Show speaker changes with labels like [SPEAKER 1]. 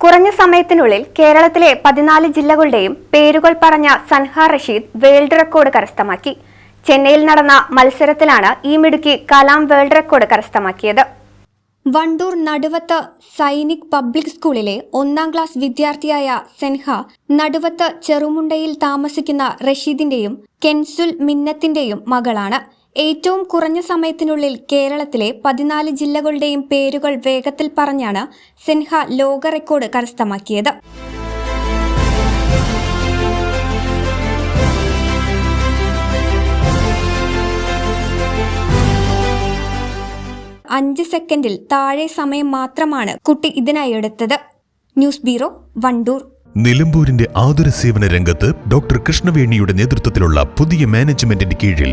[SPEAKER 1] കുറഞ്ഞ സമയത്തിനുള്ളിൽ കേരളത്തിലെ പതിനാല് ജില്ലകളുടെയും പേരുകൾ പറഞ്ഞ സൻഹ റഷീദ് വേൾഡ് റെക്കോർഡ് കരസ്ഥമാക്കി. ചെന്നൈയിൽ നടന്ന മത്സരത്തിലാണ് ഈ മിടുക്കി കലാം വേൾഡ് റെക്കോർഡ് കരസ്ഥമാക്കിയത്. വണ്ടൂർ നടുവത്ത് സൈനിക് പബ്ലിക് സ്കൂളിലെ ഒന്നാം ക്ലാസ് വിദ്യാർത്ഥിയായ സെൻഹ നടുവത്ത് ചെറുമുണ്ടയിൽ താമസിക്കുന്ന റഷീദിന്റെയും കെൻസുൽ മിന്നത്തിന്റെയും മകളാണ്. ഏറ്റവും കുറഞ്ഞ സമയത്തിനുള്ളിൽ കേരളത്തിലെ പതിനാല് ജില്ലകളുടെയും പേരുകൾ വേഗത്തിൽ പറഞ്ഞാണ് സിൻഹ ലോക റെക്കോർഡ് കരസ്ഥമാക്കിയത്. അഞ്ച് സെക്കൻഡിൽ താഴെ സമയം മാത്രമാണ് കുട്ടി ഇതിനായി എടുത്തത്. News bureau Wandoor.
[SPEAKER 2] നിലമ്പൂരിന്റെ ആതുര സേവന രംഗത്ത് ഡോക്ടർ കൃഷ്ണവേണിയുടെ നേതൃത്വത്തിലുള്ള പുതിയ മാനേജ്മെന്റിന്റെ കീഴിൽ